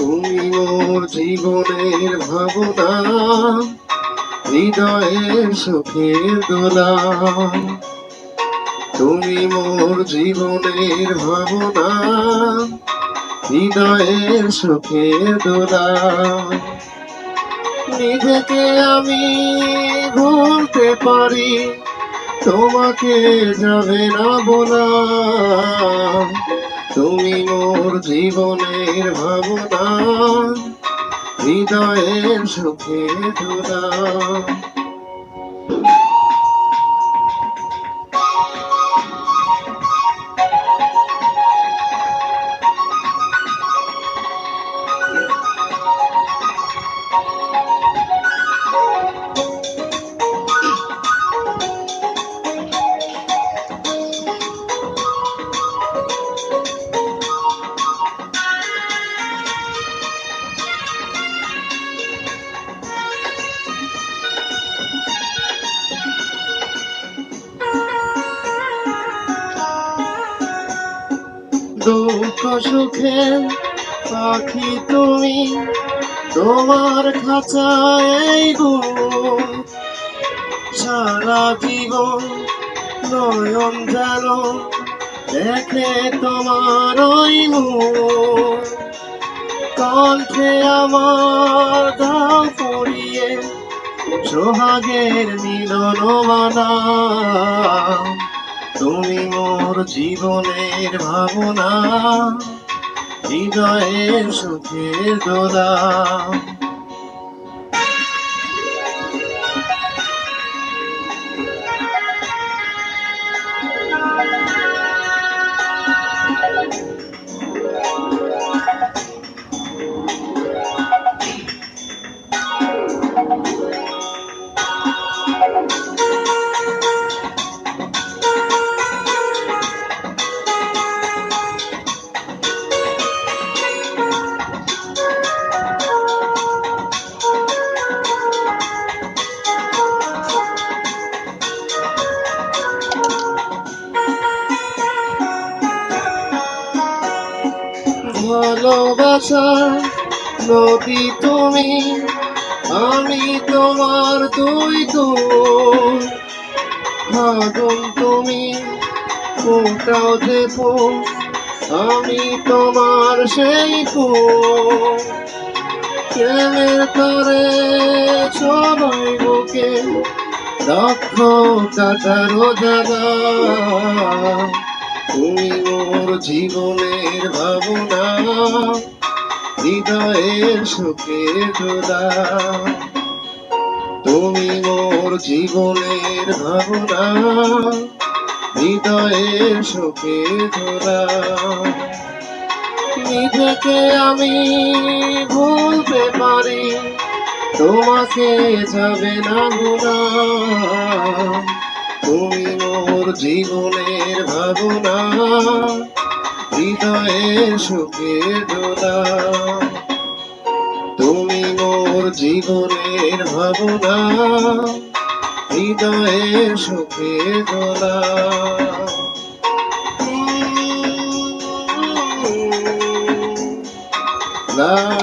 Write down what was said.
তুমি মোর জীবনের ভাবনা, হৃদয়ের সুখের দোলা। তুমি মোর জীবনের ভাবনা, হৃদয়ের সুখের দোলা। নিজেকে আমি ভুলতে পারি তোমাকে যাবে না বলা। তুমি মোর জীবনের ভাবনা। হৃদয়ের সুখে ধরা দুঃখ সুখে পাখি তুমি তোমার খাঁচায় গুণ। সারা জীবন নয়ন যেন দেখে তোমার ওই কণ্ঠে আমার দাও পড়িয়ে, সোহাগের মিলন মানা। তুমি মোর জীবনের ভাবনা হৃদয়ের সুখের দোলা। ভালোবাসা। নদী তুমি, আমি তোমার দুই গুণ ভাগন তুমি কোটাও দেখো আমি তোমার সেই প্রেমের তরে সবাই বুকে দক্ষ কাটারো জানা তুমি মোর জীবনের ভাবনা, হৃদয়ের সুখে দোলা তুমি মোর জীবনের ভাবনা, হৃদয়ের সুখে দোলা নিজেকে আমি ভুলতে পারি, তোমাকে যাবে না গুণা। তুমি জীবনের ভাবনা হৃদয়ের সুখে দোলা। তুমি মোর জীবনের ভাবনা হৃদয়ের সুখে দোলা। লা।